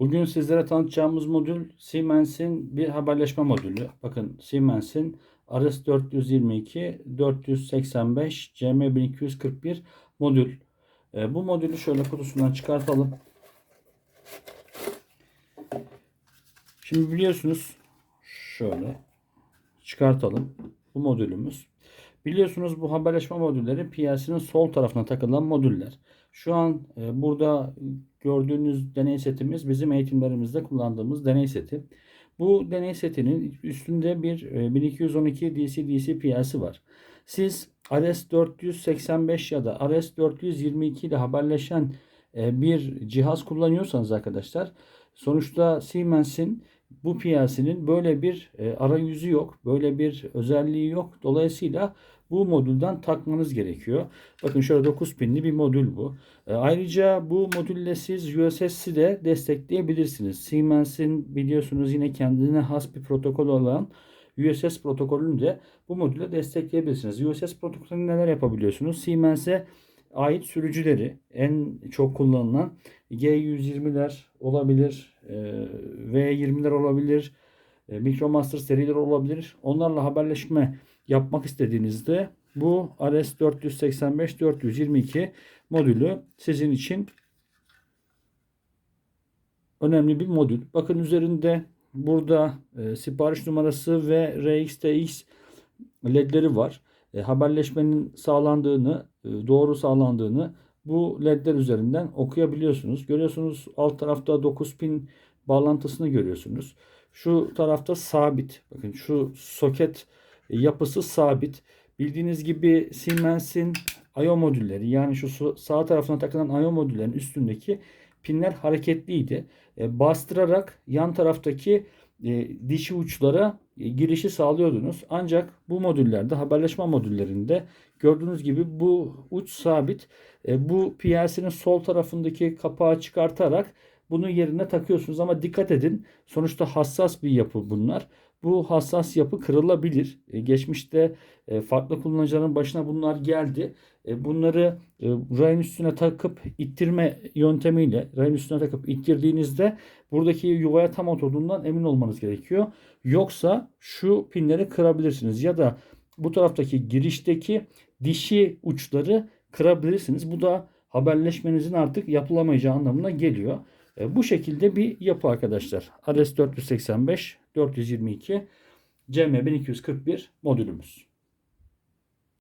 Bugün sizlere tanıtacağımız modül Siemens'in bir haberleşme modülü. Bakın Siemens'in RS422 485 CM1241 modül. E, bu modülü şöyle kutusundan çıkartalım. Şimdi biliyorsunuz şöyle çıkartalım. Bu modülümüz. Biliyorsunuz bu haberleşme modülleri PLC'nin sol tarafına takılan modüller. Şu an e, burada gördüğünüz deney setimiz bizim eğitimlerimizde kullandığımız deney seti. Bu deney setinin üstünde bir e, 1212 DC-DC PLC var. Siz RS485 ya da RS422 ile haberleşen e, bir cihaz kullanıyorsanız arkadaşlar sonuçta Siemens'in bu PLC'nin böyle bir e, arayüzü yok. Böyle bir özelliği yok. Dolayısıyla bu modülden takmanız gerekiyor. Bakın şöyle 9 pinli bir modül bu. E, ayrıca bu modülle siz USS'i de destekleyebilirsiniz. Siemens'in biliyorsunuz yine kendine has bir protokol olan USS protokolünü de bu modüle destekleyebilirsiniz. USS protokolünü neler yapabiliyorsunuz? Siemens'e ait sürücüleri en çok kullanılan G120'ler olabilir, e, V20'ler olabilir, e, Micromaster serileri olabilir. Onlarla haberleşme yapmak istediğinizde bu RS485-422 modülü sizin için önemli bir modül. Bakın üzerinde burada e, sipariş numarası ve RxTX ledleri var. E, haberleşmenin sağlandığını, e, doğru sağlandığını bu ledler üzerinden okuyabiliyorsunuz. Görüyorsunuz alt tarafta 9 pin bağlantısını görüyorsunuz. Şu tarafta sabit. Bakın şu soket yapısı sabit. Bildiğiniz gibi Siemens'in I/O modülleri yani şu sağ tarafına takılan I/O modüllerin üstündeki pinler hareketliydi. E, bastırarak yan taraftaki e, dişi uçlara e, girişi sağlıyordunuz. Ancak bu modüllerde haberleşme modüllerinde gördüğünüz gibi bu uç sabit. E, bu PLC'nin sol tarafındaki kapağı çıkartarak bunu yerine takıyorsunuz ama dikkat edin. Sonuçta hassas bir yapı bunlar. Bu hassas yapı kırılabilir. E, geçmişte e, farklı kullanıcıların başına bunlar geldi. E, bunları e, rayın üstüne takıp ittirme yöntemiyle rayın üstüne takıp ittirdiğinizde buradaki yuvaya tam oturduğundan emin olmanız gerekiyor. Yoksa şu pinleri kırabilirsiniz ya da bu taraftaki girişteki dişi uçları kırabilirsiniz. Bu da haberleşmenizin artık yapılamayacağı anlamına geliyor. E, bu şekilde bir yapı arkadaşlar. RS 485 422 CM1241 modülümüz.